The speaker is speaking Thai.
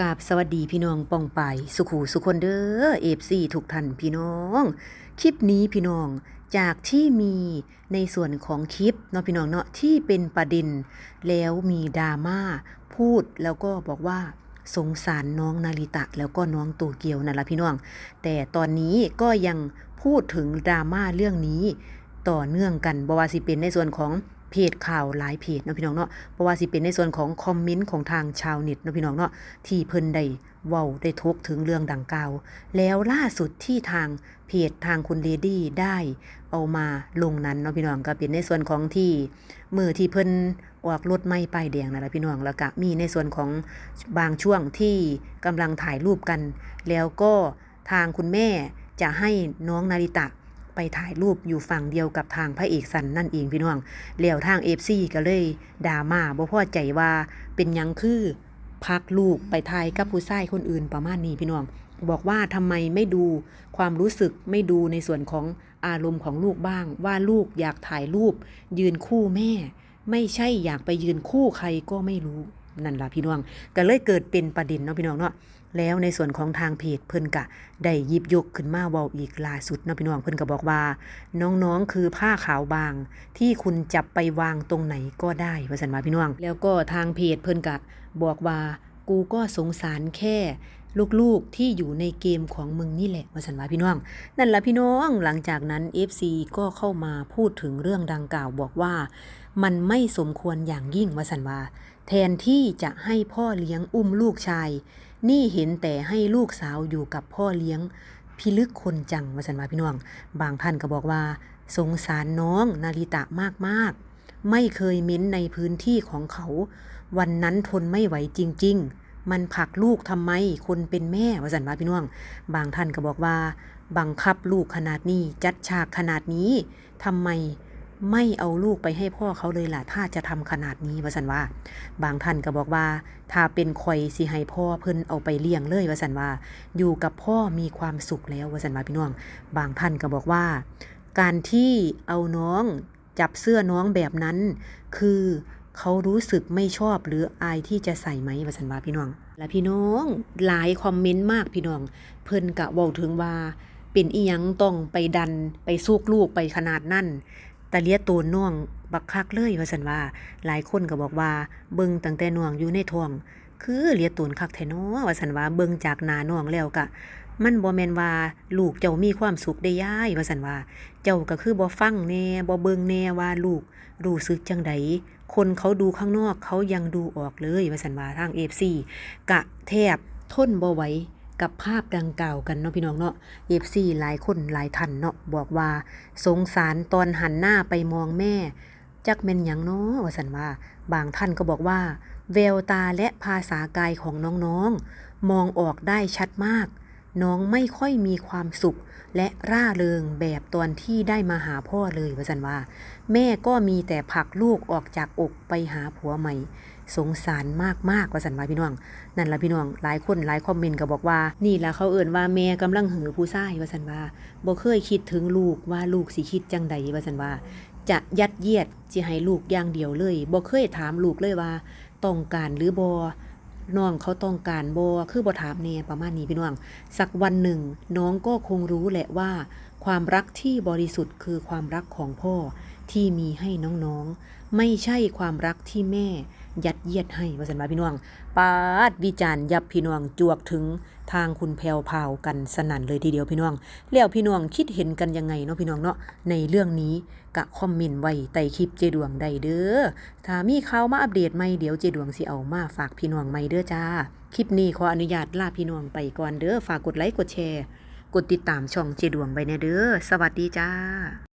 กาบสวัสดีพี่น้องปองไปสุขูสุคนเด้อเอฟซีทุกท่านพี่น้อง คลิปนี้พี่น้องจากที่มีในส่วนของคลิปเนาะพี่น้องเนาะที่เป็นประเด็น แล้วมีดราม่าพูดแล้วก็บอกว่าสงสารน้องนาริตะแล้วก็น้องตูเกียวนั่นละพี่น้อง แต่ตอนนี้ก็ยังพูดถึงดราม่าเรื่องนี้ต่อเนื่องกันบว่าสิเป็นในส่วนของ เพจข่าวหลายเพจเนาะพี่น้องเนาะบว่าสิเป็นในส่วนของคอมเมนต์ของทางชาวเน็ตเนาะพี่น้องเนาะที่เพิ่นได้เว้าได้ทกถึงเรื่องดังกล่าว แล้วล่าสุดที่ทางเพจทางคุณเลดี้ได้เอามาลงนั้นเนาะพี่น้องก็เป็นในส่วนของที่มือที่เพิ่นออกรถไม่ป้ายแดงนั่นแหละพี่น้องแล้วก็มีในส่วนของบางช่วงที่กำลังถ่ายรูปกัน แล้วก็ทางคุณแม่จะให้น้องนาริตะ ไปถ่ายรูปอยู่ฝั่งเดียวกับทางพระเอกสันนั่นเองพี่น้องแล้วทางเอฟซีก็เลยด่ามาบ่พอใจว่าเป็นยังคือพักลูกไปถ่ายกับผู้ชายคนอื่นประมาณนี้พี่น้อง บอกว่าทำไมไม่ดูความรู้สึกไม่ดูในส่วนของอารมณ์ของลูกบ้าง ว่าลูกอยากถ่ายรูป ยืนคู่แม่ ไม่ใช่อยากไปยืนคู่ใครก็ไม่รู้ นั่นล่ะพี่น้องก็เลยเกิดเป็นประเด็นเนาะพี่น้องเนาะแล้วในส่วนของทางเพจเพิ่นกะได้ยิบยกขึ้นมาเว้าอีกล่าสุดเนาะพี่น้องเพิ่นก็บอกว่า น้องๆคือผ้าขาวบาง ที่คุณจับไปวางตรงไหนก็ได้ว่าสันว่าพี่น้อง แล้วก็ทางเพจเพิ่นกะบอกว่า กูก็สงสารแค่ลูกๆที่อยู่ในเกมของมึงนี่แหละว่าสันว่าพี่น้อง นั่นละพี่น้องหลังจากนั้น FC ก็เข้ามาพูดถึงเรื่องดังกล่าวบอกว่า มันไม่สมควรอย่างยิ่งว่าสันว่าแทนที่จะให้พ่อเลี้ยงอุ้มลูกชาย นี่เห็นแต่ให้ลูกสาวอยู่กับพ่อเลี้ยงพิลึกคนจังว่าสันว่าพี่น้อง บางท่านก็บอกว่า สงสารน้องนาริตะมากๆ ไม่เคยเม้นในพื้นที่ของเขา วันนั้นทนไม่ไหวจริง ๆ มันผลักลูกทำไม คนเป็นแม่ว่าสันว่าพี่น้อง บางท่านก็บอกว่า บังคับลูกขนาดนี้ จัดฉากขนาดนี้ทำไมไม่เอาลูกไปให้พ่อเขาเลยล่ะ ถ้าจะทำขนาดนี้วาสันว่า บางท่านก็บอกว่า ถ้าเป็นคอยสิให้พ่อเพิ่นเอาไปเลี้ยงเลยวาสันว่า อยู่กับพ่อมีความสุขแล้ววาสันว่าพี่น้อง บางท่านก็บอกว่า การที่เอาน้อง จับเสื้อน้องแบบนั้น คือเขารู้สึกไม่ชอบหรืออายที่จะใส่ไหมว่าสันว่าพี่น้อง และพี่น้องหลายคอมเมนต์มากพี่น้อง เพิ่นกะเว้าถึงว่าเป็นอียังต้องไปดันไปสูกลูกไปขนาดนั้นแต่เลียตัวน้องบักคักเลยว่าสันว่าหลายคนก็บอกว่าเบิ่งตั้งแต่น้องอยู่ในท้อง คือเลียตูนคักแท้นาะว่าสันว่าเบิ่งจากหน้าน้องแล้วกะ มันบ่แมนว่าลูกเจ้ามีความสุขได้ย่ายว่าสันว่า เจ้าก็คือบ่ฟังแน่บ่เบิ่งแน่ว่าลูกรู้สึกจังใดคนเขาดูข้างนอกเขายังดูออกเลยว่าสันว่าทาง FC กะแทบทนบ่ไหวกับภาพดังกล่าวกันเนาะพี่น้องเนาะ FC หลายคนหลายท่านเนาะบอกว่าสงสารตอนหันหน้าไปมองแม่ จักแม่นหยังเนาะว่าสันว่า บางท่านก็บอกว่าแววตาและภาษากายของน้องๆ มองออกได้ชัดมาก น้องไม่ค่อยมีความสุข และร่าเริงแบบตอนที่ได้มาหาพ่อเลยว่าสันว่า แม่ก็มีแต่ผลักลูกออกจากอกไปหาผัวใหม่ สงสารมากๆว่าสันว่าพี่น้อง นั่นละพี่น้องหลายคนหลายคอมเมนต์ก็บอกว่า นี่ละเขาเอ่นว่าแม่กำลังหือผู้ชายว่าสันว่าบ่เคยคิดถึงลูกว่าลูกสิคิดจังใดว่าสันว่า จะยัดเยียดสิให้ลูกอย่างเดียวเลยบ่เคยถามลูกเลยว่าต้องการหรือบ่ น้องเขาต้องการบอคือบ่ถามเน่ประมาณนี้พี่น้อง สักวันหนึ่ง น้องก็คงรู้แหละว่า ความรักที่บริสุทธิ์คือความรักของพ่อที่มีให้น้องๆ ไม่ใช่ความรักที่แม่ ยัดเยียดให้ว่าสันว่าพี่น้องปาดวิจารณ์ยับพี่น้องจวกถึงทางคุณแพรวพราวกันสนั่นเลยทีเดียวพี่น้อง แล้วพี่น้องคิดเห็นกันยังไงเนาะพี่น้องเนาะในเรื่องนี้กะคอมเมนต์ไว้ใต้คลิปเจดวงได้เด้อถ้ามีข่าวมาอัปเดตใหม่เดี๋ยวเจดวงสิเอามาฝากพี่น้องใหม่เด้อจ้า คลิปนี้ขออนุญาตลาพี่น้องไปก่อนเด้อฝากกดไลค์กดแชร์ กดติดตามช่องเจดวงไปแน่เด้อสวัสดีจ้า